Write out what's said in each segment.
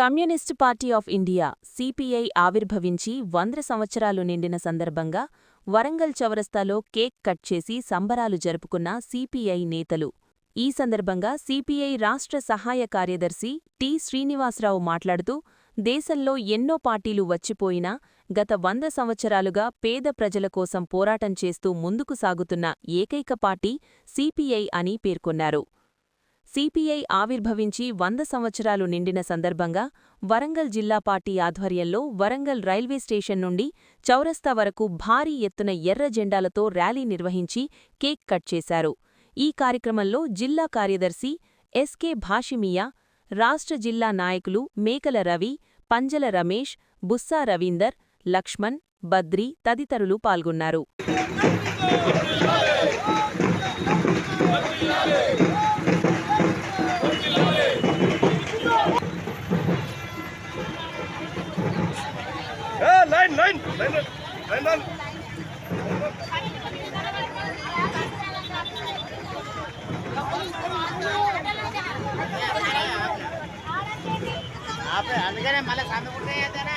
Communist party of India CPI ఆవిర్భవించి వంద సంవత్సరాలు నిండిన సందర్భంగా వరంగల్ చౌరస్తాలో కేక్ కట్ చేసి సంబరాలు జరుపుకున్న సిపిఐ నేతలు. ఈ సందర్భంగా సిపిఐ రాష్ట్ర సహాయ కార్యదర్శి టి శ్రీనివాసరావు మాట్లాడుతూ దేశంలో ఎన్నో పార్టీలు వచ్చిపోయినా గత వంద సంవత్సరాలుగా పేద ప్రజల కోసం పోరాటం చేస్తూ ముందుకు సాగుతున్న ఏకైక పార్టీ సిపిఐ అని పేర్కొన్నారు. సిపిఐ ఆవిర్భవించి వంద సంవత్సరాలు నిండిన సందర్భంగా వరంగల్ జిల్లా పార్టీ ఆధ్వర్యంలో వరంగల్ రైల్వే స్టేషన్ నుండి చౌరస్తా వరకు భారీ ఎత్తున ఎర్ర జెండాలతో ర్యాలీ నిర్వహించి కేక్ కట్ చేశారు. ఈ కార్యక్రమంలో జిల్లా కార్యదర్శి ఎస్కే భాషిమియా రాష్ట్ర జిల్లా నాయకులు మేకల రవి పంజల రమేష్ బుస్సా రవీందర్ లక్ష్మణ్ బద్రి తదితరులు పాల్గొన్నారు. அதுக்கே மலை சாமி கொடுக்க ஏதாரா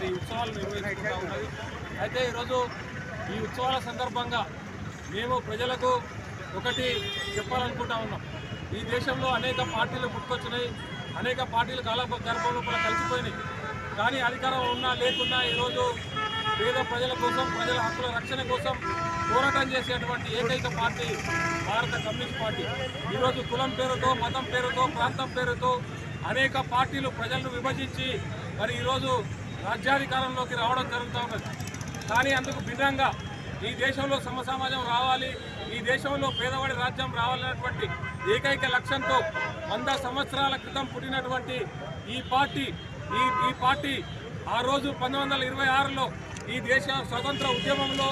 ఈ ఉత్సవాలు నిర్వహిస్తూ ఉన్నది అయితే ఈరోజు ఈ ఉత్సవాల సందర్భంగా మేము ప్రజలకు ఒకటి చెప్పాలనుకుంటా ఉన్నాం. ఈ దేశంలో అనేక పార్టీలు పుట్టుకొచ్చినాయి అనేక పార్టీలు కాల గర్భం లోపల కలిసిపోయినాయి. కానీ అధికారం ఉన్నా లేకున్నా ఈరోజు పేద ప్రజల కోసం ప్రజల హక్కుల రక్షణ కోసం పోరాటం చేసేటువంటి ఏకైక పార్టీ భారత కమ్యూనిస్ట్ పార్టీ. ఈరోజు కులం పేరుతో మతం పేరుతో ప్రాంతం పేరుతో అనేక పార్టీలు ప్రజలను విభజించి మరి ఈరోజు రాజ్యాధికారంలోకి రావడం జరుగుతూ ఉన్నది. కానీ అందుకు భిన్నంగా ఈ దేశంలో సమసమాజం రావాలి ఈ దేశంలో పేదవాడి రాజ్యం రావాలనేటువంటి ఏకైక లక్ష్యంతో వంద సంవత్సరాల క్రితం పుట్టినటువంటి ఈ పార్టీ ఈ ఈ పార్టీ ఆ రోజు పంతొమ్మిది వందల ఇరవై ఆరులో ఈ దేశ స్వతంత్ర ఉద్యమంలో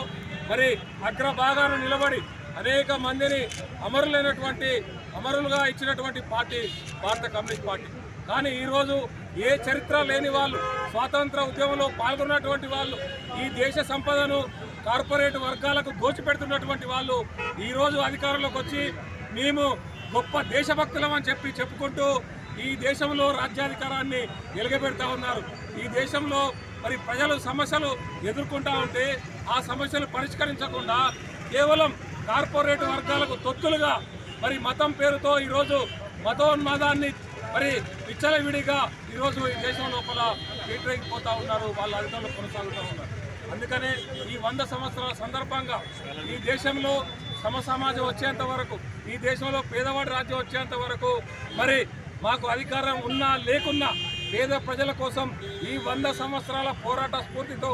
మరి అగ్రభాగాన నిలబడి అనేక మందిని అమరులైనటువంటి అమరులుగా ఇచ్చినటువంటి పార్టీ భారత కమ్యూనిస్ట్ పార్టీ. కానీ ఈరోజు ఏ చరిత్ర లేని వాళ్ళు స్వాతంత్ర ఉద్యమంలో పాల్గొన్నటువంటి వాళ్ళు ఈ దేశ సంపదను కార్పొరేట్ వర్గాలకు దోచిపెడుతున్నటువంటి వాళ్ళు ఈరోజు అధికారంలోకి వచ్చి మేము గొప్ప దేశభక్తులం అని చెప్పి చెప్పుకుంటూ ఈ దేశంలో రాజ్యాధికారాన్ని వెలుగబెడతా ఉన్నారు. ఈ దేశంలో మరి ప్రజలు సమస్యలు ఎదుర్కొంటా ఉంటే ఆ సమస్యలు పరిష్కరించకుండా కేవలం కార్పొరేట్ వర్గాలకు తొత్తులుగా మరి మతం పేరుతో ఈరోజు మతోన్మాదాన్ని మరి విచ్చలవిడిగా ఈరోజు ఈ దేశం లోపల పోతా ఉన్నారు వాళ్ళ అధికారులు కొనసాగుతూ ఉన్నారు. అందుకనే ఈ వంద సంవత్సరాల సందర్భంగా ఈ దేశంలో సమసమాజం వచ్చేంత వరకు ఈ దేశంలో పేదవాడి రాజ్యం వచ్చేంత వరకు మరి మాకు అధికారం ఉన్నా లేకున్నా పేద ప్రజల కోసం ఈ వంద సంవత్సరాల పోరాట స్ఫూర్తితో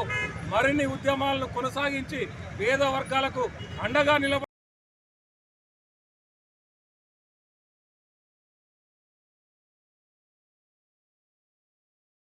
మరిన్ని ఉద్యమాలను కొనసాగించి పేద వర్గాలకు అండగా నిలబడి